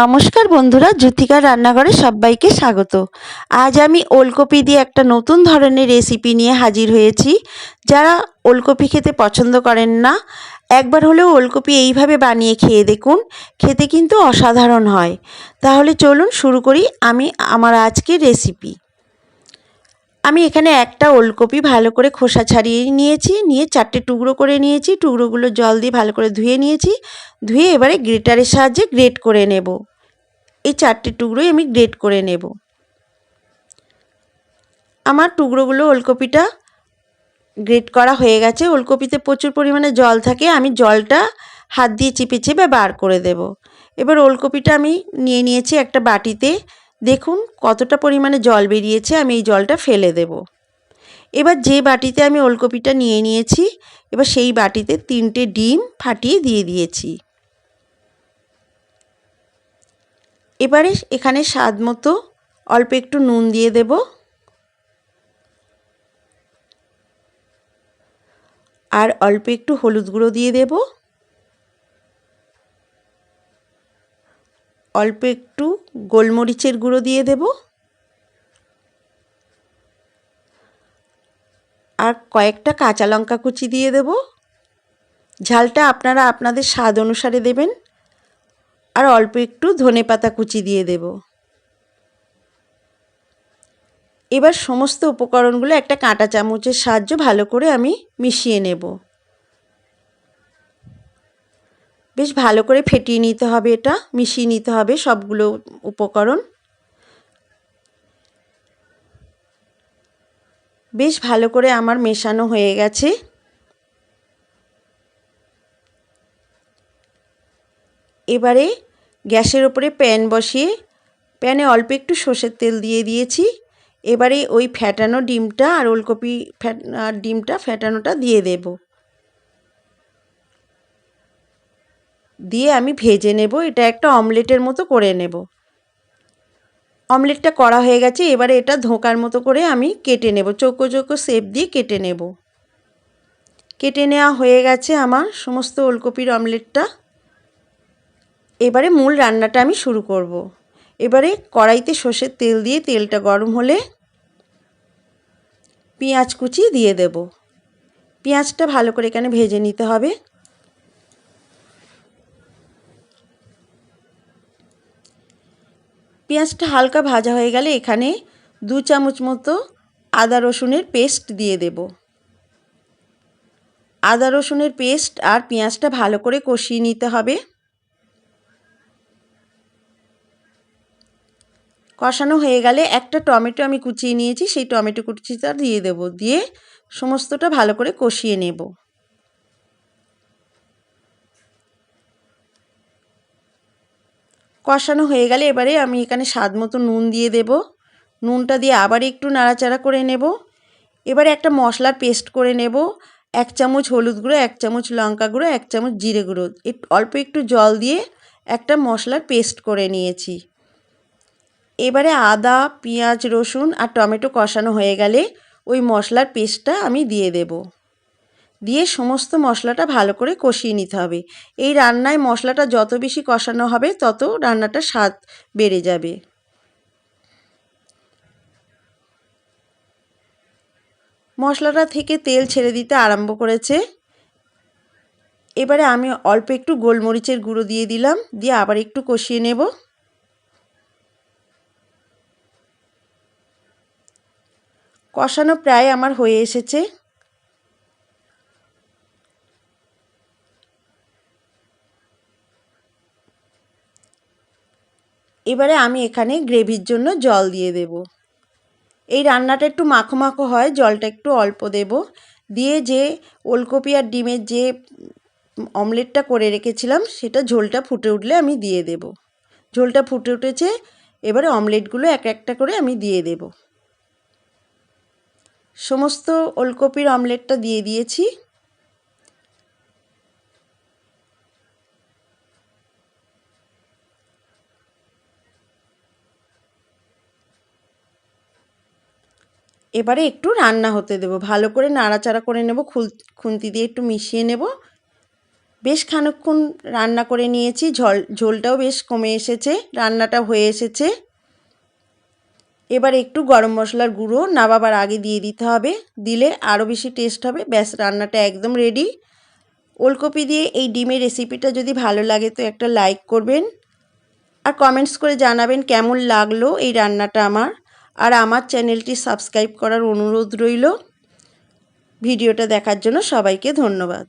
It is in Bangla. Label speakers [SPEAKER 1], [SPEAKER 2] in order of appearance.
[SPEAKER 1] নমস্কার বন্ধুরা জ্যোতিকার রান্নাঘরে সবাইকে স্বাগত। আজ আমি ওলকপি দিয়ে একটা নতুন ধরনের রেসিপি নিয়ে হাজির হয়েছি। যারা ওলকপি খেতে পছন্দ করেন না, একবার হলেও ওলকপি এইভাবে বানিয়ে খেয়ে দেখুন, খেতে কিন্তু অসাধারণ হয়। তাহলে চলুন শুরু করি আমি আমার আজকের রেসিপি। আমি এখানে একটা ওলকপি ভালো করে খোসা ছাড়িয়ে নিয়েছি, নিয়ে চারটে টুকরো করে নিয়েছি, টুকরোগুলো জল দিয়ে ভালো করে ধুয়ে নিয়েছি, ধুয়ে এবারে গ্রেটারের সাহায্যে গ্রেট করে নেব। এই চারটে টুকরোই আমি গ্রেট করে নেব। আমার টুকরোগুলো ওলকপিটা গ্রেট করা হয়ে গেছে। ওলকপিতে প্রচুর পরিমাণে জল থাকে, আমি জলটা হাত দিয়ে চিপে চেপে বার করে দেব। এবার ওলকপিটা আমি নিয়ে নিয়েছি একটা বাটিতে। দেখুন কতটা পরিমাণে জল বেরিয়েছে, আমি এই জলটা ফেলে দেব। এবার যে বাটিতে আমি ওলকপিটা নিয়ে নিয়েছি, এবার সেই বাটিতে তিনটে ডিম ফাটিয়ে দিয়ে দিয়েছি। এবারে এখানে স্বাদ মতো অল্প একটু নুন দিয়ে দেব। আর অল্প একটু হলুদ গুঁড়ো দিয়ে দেব। অল্প একটু গোলমরিচের গুঁড়ো দিয়ে দেব। আর কয়েকটা কাঁচা লঙ্কা কুচি দিয়ে দেব। ঝালটা আপনারা আপনাদের স্বাদ অনুসারে দেবেন। আর অল্প একটু ধনে পাতা কুচি দিয়ে দেব। এবার সমস্ত উপকরণগুলো একটা কাঁটা চামচের সাহায্যে ভালো করে আমি মিশিয়ে নেব। বেশ ভালো করে ফেটিয়ে নিতে হবে এটা, মিশিয়ে নিতে হবে সবগুলো উপকরণ। বেশ ভালো করে আমার মেশানো হয়ে গেছে। এবারে গ্যাসের ওপরে প্যান বসিয়ে, প্যানে অল্প একটু সর্ষের তেল দিয়ে দিয়েছি। এবারে ওই ফ্যাটানো ডিমটা আর ওলকপি ফ্যাট আর ডিমটা ফ্যাটানোটা দিয়ে দেব। দিয়ে আমি ভেজে নেব, এটা একটা অমলেটের মতো করে নেব। অমলেটটা করা হয়ে গেছে, এবারে এটা ধোঁকার মতো করে আমি কেটে নেব, চৌকো চৌকো শেপ দিয়ে কেটে নেব। কেটে নেওয়া হয়ে গেছে আমার সমস্ত ওলকপির অমলেটটা। এবারে মূল রান্নাটা আমি শুরু করব। এবারে কড়াইতে সর্ষের তেল দিয়ে তেলটা গরম হলে পেঁয়াজ কুচি দিয়ে দেব। পেঁয়াজটা ভালো করে এখানে ভেজে নিতে হবে। পেঁয়াজটা হালকা ভাজা হয়ে গেলে এখানে দু চামচ মতো আদা রসুনের পেস্ট দিয়ে দেব। আদা রসুনের পেস্ট আর পেঁয়াজটা ভালো করে কষিয়ে নিতে হবে। কষানো হয়ে গেলে একটা টমেটো আমি কুচিয়ে নিয়েছি, সেই টমেটো কুচিটা দিয়ে দেব, দিয়ে সমস্তটা ভালো করে কষিয়ে নেব। কষানো হয়ে গেলে এবারে আমি এখানে স্বাদ মতো নুন দিয়ে দেব। নুনটা দিয়ে আবার একটু নাড়াচাড়া করে নেব। এবারে একটা মশলার পেস্ট করে নেব। এক চামচ হলুদ গুঁড়ো, এক চামচ লঙ্কা গুঁড়ো, এক চামচ জিরে গুঁড়ো। একটু অল্প একটু জল দিয়ে একটা মশলার পেস্ট করে নিয়েছি। এবারে আদা, পেঁয়াজ, রসুন আর টমেটো কষানো হয়ে গেলে ওই মশলার পেস্টটা আমি দিয়ে দেব। দিয়ে সমস্ত মশলাটা ভালো করে কষিয়ে নিতে হবে। এই রান্নায় মশলাটা যত বেশি কষানো হবে, তত রান্নাটা স্বাদ বেড়ে যাবে। মশলাটা থেকে তেল ছেড়ে দিতে আরম্ভ করেছে। এবারে আমি অল্প একটু গোলমরিচের গুঁড়ো দিয়ে দিলাম, দিয়ে আবার একটু কষিয়ে নেব। কষানো প্রায় আমার হয়ে এসেছে। এবারে আমি এখানে গ্রেভির জন্য জল দিয়ে দেব। এই রান্নাটা একটু মাখো মাখো হয়, জলটা একটু অল্প দেব। দিয়ে যে ওলকপি আর ডিমের যে অমলেটটা করে রেখেছিলাম, সেটা ঝোলটা ফুটে উঠলে আমি দিয়ে দেব। ঝোলটা ফুটে উঠেছে, এবারে অমলেটগুলো এক একটা করে আমি দিয়ে দেবো। সমস্ত ওলকপির অমলেটটা দিয়ে দিয়েছি। এবারে একটু রান্না হতে দেব। ভালো করে নাড়াচাড়া করে নেব, খুল, খুন্তি দিয়ে একটু মিশিয়ে নেব। বেশ খানিকক্ষণ রান্না করে নিয়েছি, ঝল, ঝোলটাও বেশ কমে এসেছে, রান্নাটা হয়ে এসেছে। এবার একটু গরম মশলার গুঁড়ো নাবাবার আগে দিয়ে দিতে হবে, দিলে আরও বেশি টেস্ট হবে। ব্যাস, রান্নাটা একদম রেডি। ওলকপি দিয়ে এই ডিমের রেসিপিটা যদি ভালো লাগে তো একটা লাইক করবেন। আর কমেন্টস করে জানাবেন কেমন লাগল এই রান্নাটা আমার। আর আমার চ্যানেলটি সাবস্ক্রাইব করার অনুরোধ রইল। ভিডিওটা দেখার জন্য সবাইকে ধন্যবাদ।